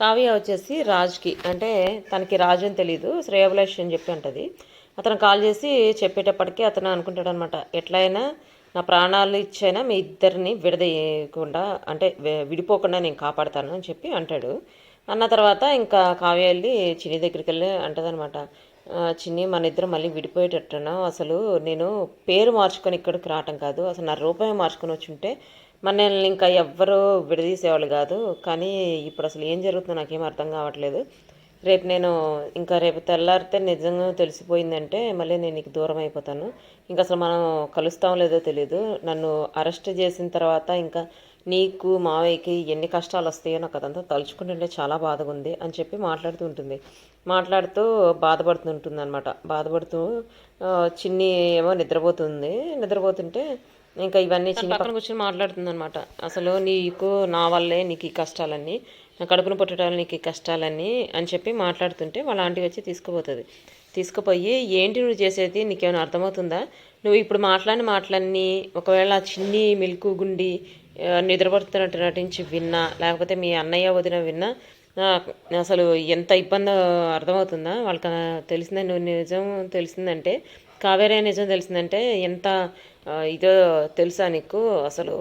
కావ్య వచ్చేసి రాజ్కి. అంటే తనకి రాజు అని తెలియదు శ్రేయభిలాష్ అని చెప్పి అంటది అతను కాల్ చేసి చెప్పేటప్పటికీ అతను అనుకుంటాడు అనమాట ఎట్లయినా నా ప్రాణాలు ఇచ్చైనా మీ ఇద్దరిని విడదీయకుండా అంటే విడిపోకుండా నేను కాపాడతాను అని చెప్పి అంటాడు. అన్న తర్వాత ఇంకా కావ్య వెళ్ళి చిన్ని దగ్గరికి వెళ్ళి అంటదనమాట చిన్ని మన ఇద్దరు మళ్ళీ విడిపోయేటట్టునా అసలు నేను పేరు మార్చుకొని ఇక్కడికి రావటం కాదు. అసలు నా రూపాయి మార్చుకొని వచ్చి ఉంటే మనల్ని ఇంకా ఎవ్వరూ విడదీసేవాళ్ళు కాదు. కానీ ఇప్పుడు అసలు ఏం జరుగుతుందో నాకేం అర్థం కావట్లేదు. రేపు నేను ఇంకా రేపు తెల్లారితే నిజంగా తెలిసిపోయిందంటే మళ్ళీ నేను నీకు దూరం అయిపోతాను. ఇంకా అసలు మనం కలుస్తాం లేదో తెలియదు నన్ను అరెస్ట్ చేసిన తర్వాత ఇంకా నీకు మావయ్యకి ఎన్ని కష్టాలు వస్తాయో నాకు అదంతా తలుచుకుంటుంటే చాలా బాధగా ఉంది అని చెప్పి మాట్లాడుతూ ఉంటుంది. మాట్లాడుతూ బాధపడుతుంటుంది అనమాట బాధపడుతూ చిన్ని ఏమో నిద్రపోతుంది. నిద్రపోతుంటే ఇంకా ఇవన్నీ చిన్న పక్కన కూర్చొని మాట్లాడుతుంది అనమాట అసలు నీకు నా వల్లే నీకు ఈ కష్టాలన్నీ నా కడుపును పుట్టడం నీకు ఈ కష్టాలన్నీ అని చెప్పి మాట్లాడుతుంటే వాళ్ళ ఆంటీ వచ్చి తీసుకుపోతుంది. తీసుకుపోయి ఏంటి నువ్వు చేసేది? నీకేమైనా అర్థమవుతుందా? నువ్వు ఇప్పుడు మాట్లాడిన మాటలన్నీ ఒకవేళ చిన్ని మిల్కు గుండి నిద్రపడుతున్నట్టు నటించి విన్నా లేకపోతే మీ అన్నయ్య వదిన విన్నా అసలు ఎంత ఇబ్బందో అర్థమవుతుందా? వాళ్ళకి తెలిసిందే నువ్వు నిజం తెలిసిందంటే కావేరే నిజం తెలిసిందంటే ఎంత ఇదో తెలుసా నీకు? అసలు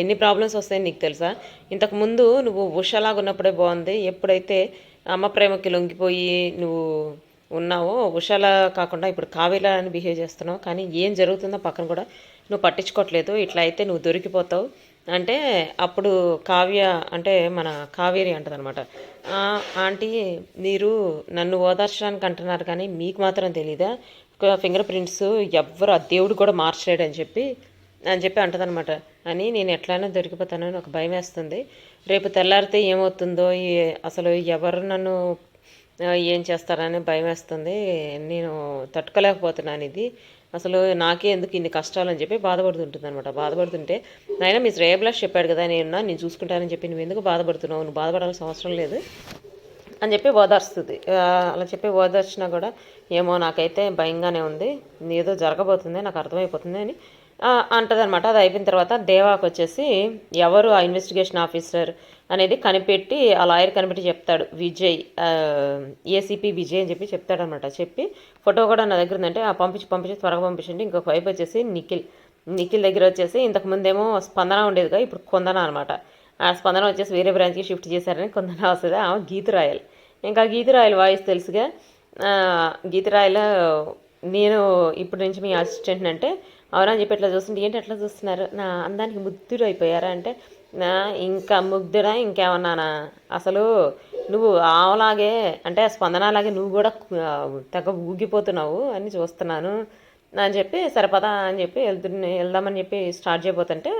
ఎన్ని ప్రాబ్లమ్స్ వస్తాయని నీకు తెలుసా? ఇంతకు ముందు నువ్వు ఉషలాగా ఉన్నప్పుడే బాగుంది ఎప్పుడైతే అమ్మ ప్రేమకి లొంగిపోయి నువ్వు ఉన్నావో ఉషాలా కాకుండా ఇప్పుడు కావేలా అని బిహేవ్ చేస్తున్నావు కానీ ఏం జరుగుతుందో పక్కన కూడా నువ్వు పట్టించుకోవట్లేదు ఇట్లా అయితే నువ్వు దొరికిపోతావు. అంటే అప్పుడు కావ్య అంటే మన కావేరి అంటదనమాట ఆంటీ మీరు నన్ను ఓదార్చడానికి అంటున్నారు కానీ మీకు మాత్రం తెలీదా? ఫింగర్ ప్రింట్స్ ఎవ్వరు ఆ దేవుడు కూడా మార్చలేడు అని చెప్పి అని చెప్పి అంటదనమాట అని నేను ఎట్లయినా దొరికిపోతానని ఒక భయం వేస్తుంది. రేపు తెల్లారితే ఏమవుతుందో అసలు ఎవరు నన్ను ఏం చేస్తారని భయం వేస్తుంది. నేను తట్టుకోలేకపోతున్నాను ఇది. అసలు నాకే ఎందుకు ఇన్ని కష్టాలు అని చెప్పి బాధపడుతుంటుంది అనమాట బాధపడుతుంటే నాయన మీ శ్రేయభిలాష్ చెప్పాడు కదా నేను నేను చూసుకుంటానని చెప్పి నువ్వు ఎందుకు బాధపడుతున్నావు? నువ్వు బాధపడాల్సిన అవసరం లేదు. అని చెప్పి ఓదార్స్తుంది. అలా చెప్పి ఓదార్చినా కూడా ఏమో నాకైతే భయంగానే ఉంది. ఏదో జరగబోతుంది నాకు అర్థమైపోతుంది అని అంటది అనమాట అది అయిపోయిన తర్వాత దేవాకు వచ్చేసి ఎవరు ఆ ఇన్వెస్టిగేషన్ ఆఫీసర్ అనేది కనిపెట్టి ఆ లాయర్ కనిపెట్టి చెప్తాడు. విజయ్ ఏసీపీ విజయ్ అని చెప్పి చెప్తాడనమాట చెప్పి ఫోటో కూడా నా దగ్గర ఉందంటే ఆ పంపించి పంపించి త్వరగా పంపించండి. ఇంకొక వైపు వచ్చేసి నిఖిల్. నిఖిల్ దగ్గర వచ్చేసి ఇంతకు ముందేమో స్పందన ఉండేదిగా ఇప్పుడు కొందన అనమాట ఆ స్పందన వచ్చేసి వేరే బ్రాంచ్కి షిఫ్ట్ చేశారని కొందరు వస్తుంది ఆమె గీతురాయల్ ఇంకా గీతురాయల్ వాయిస్ తెలుసుగా. ఆ, గీతురాయల నేను ఇప్పటి నుంచి మీ అసిస్టెంట్ అంటే అవునని చెప్పి ఎట్లా చూస్తుంటే ఏంటి ఎట్లా చూస్తున్నారు? నా అందానికి ముగ్ధుడు అయిపోయారా? అంటే నా ఇంకా ముగ్ధుడా ఇంకేమన్నానా? అసలు నువ్వు ఆవలాగే అంటే స్పందనలాగే నువ్వు కూడా తెగ ఊగిపోతున్నావు అని చూస్తున్నాను. అని చెప్పి సరిపదా అని చెప్పి వెళ్తున్న వెళ్దామని చెప్పి స్టార్ట్ చేయబోతుంటే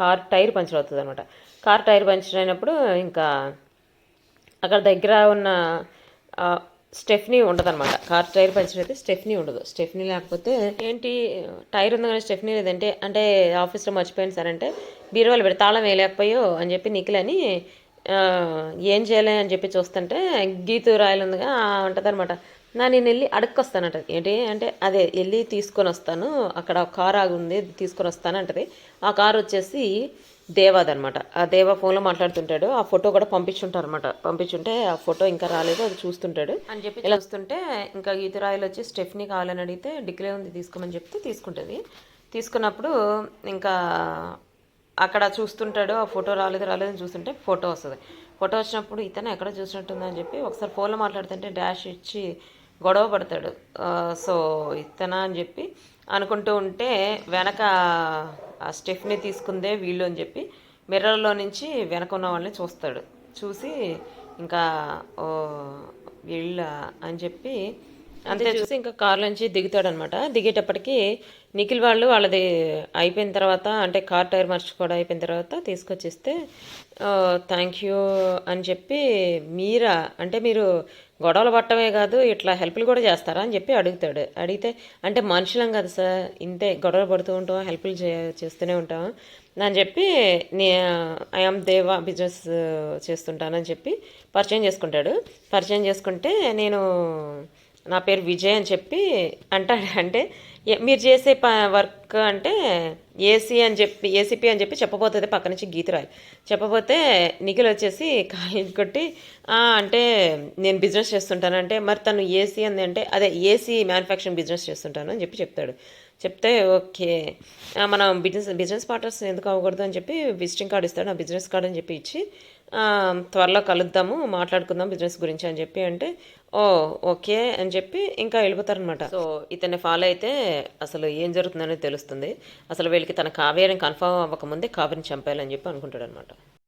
కార్ టైర్ పంచర్ అవుతుంది అనమాట. కార్ టైర్ పంచర్ అయినప్పుడు ఇంకా అక్కడ దగ్గర ఉన్న స్టెఫ్నీ ఉండదు అనమాట. కార్ టైర్ పంచర్ అయితే స్టెఫ్నీ ఉండదు. స్టెఫ్నీ లేకపోతే ఏంటి టైర్ ఉంది కానీ స్టెఫ్నీ లేదంటే అంటే ఆఫీస్లో మర్చిపోయింది సార్ అంటే బీరువాలు పెడి తాళం వేయలేకపోయో అని చెప్పి నిఖిలని ఏం చేయాలి అని చెప్పి చూస్తుంటే గీతు రాయలు ఉందిగా ఉంటుంది అనమాట నా నేను వెళ్ళి అడుక్కొస్తానంట. ఏంటి అంటే అదే వెళ్ళి తీసుకొని వస్తాను. అక్కడ ఒక కార్ ఆగి ఉంది తీసుకొని వస్తాను అంటది. ఆ కార్ వచ్చేసి దేవాదనమాట ఆ దేవా ఫోన్లో మాట్లాడుతుంటాడు. ఆ ఫోటో కూడా పంపించుంటారు అనమాట పంపించుంటే ఆ ఫోటో ఇంకా రాలేదు అది చూస్తుంటాడు. అని చెప్పి ఇలా చూస్తుంటే ఇంకా గీతరాయిలు వచ్చి స్టెఫ్నీ కావాలని అడిగితే డిగ్రీ ఉంది తీసుకోమని చెప్తే తీసుకుంటుంది. తీసుకున్నప్పుడు ఇంకా అక్కడ చూస్తుంటాడు ఆ ఫోటో రాలేదు రాలేదు అని చూస్తుంటే ఫోటో వస్తుంది. ఫోటో వచ్చినప్పుడు ఇతను ఎక్కడ చూసినట్టుందని చెప్పి ఒకసారి ఫోన్లో మాట్లాడుతుంటే డాష్ ఇచ్చి గొడవ పడతాడు. సో ఇతనా అని చెప్పి అనుకుంటూ ఉంటే వెనక ఆ స్టెఫ్ని తీసుకుందే వీళ్ళు అని చెప్పి మిర్రర్లో నుంచి వెనక ఉన్న వాళ్ళని చూస్తాడు. చూసి ఇంకా వీళ్ళ అని చెప్పి అంతే చూసి ఇంకా కార్ నుంచి దిగుతాడు అనమాట దిగేటప్పటికి నిఖిల్ వాళ్ళు వాళ్ళది అయిపోయిన తర్వాత అంటే కార్ టైర్ మర్చిపోవడం అయిపోయిన తర్వాత తీసుకొచ్చిస్తే థ్యాంక్ యూ అని చెప్పి మీరా అంటే మీరు గొడవలు పట్టమే కాదు ఇట్లా హెల్ప్లు కూడా చేస్తారా అని చెప్పి అడుగుతాడు. అడిగితే అంటే మనుషులం కదా సార్ ఇంతే గొడవలు పడుతూ ఉంటాం హెల్ప్లు చే చేస్తూనే ఉంటాం అని చెప్పి నే ఐఎమ్ దేవా బిజినెస్ చేస్తుంటానని చెప్పి పరిచయం చేసుకుంటాడు. పరిచయం చేసుకుంటే నేను నా పేరు విజయ్ అని చెప్పి అంటాడు. అంటే మీరు చేసే ప వర్క్ అంటే ఏసీ అని చెప్పి ఏసీపీ అని చెప్పి చెప్పబోతుంది పక్క నుంచి గీత రాయి. చెప్పబోతే నిఖిల్ వచ్చేసి కాయ కొట్టి అంటే నేను బిజినెస్ చేస్తుంటాను. అంటే మరి తను ఏసీ అంది అంటే అదే ఏసీ మ్యానుఫ్యాక్చరింగ్ బిజినెస్ చేస్తుంటాను అని చెప్పి చెప్తాడు. చెప్తే ఓకే. మనం బిజినెస్ బిజినెస్ పార్ట్నర్స్ ఎందుకు అవ్వకూడదు అని చెప్పి విజిటింగ్ కార్డు ఇస్తాడు. ఆ బిజినెస్ కార్డు అని చెప్పి ఇచ్చి త్వరలో కలుద్దాము మాట్లాడుకుందాం బిజినెస్ గురించి అని చెప్పి అంటే ఓ ఓకే అని చెప్పి ఇంకా వెళ్ళిపోతారనమాట సో ఇతన్ని ఫాలో అయితే అసలు ఏం జరుగుతుందనేది తెలుస్తుంది. అసలు వీళ్ళకి తన కావేరిని కన్ఫర్మ్ అవ్వకముందే కావ్యని చంపేయాలని చెప్పి అనుకుంటాడనమాట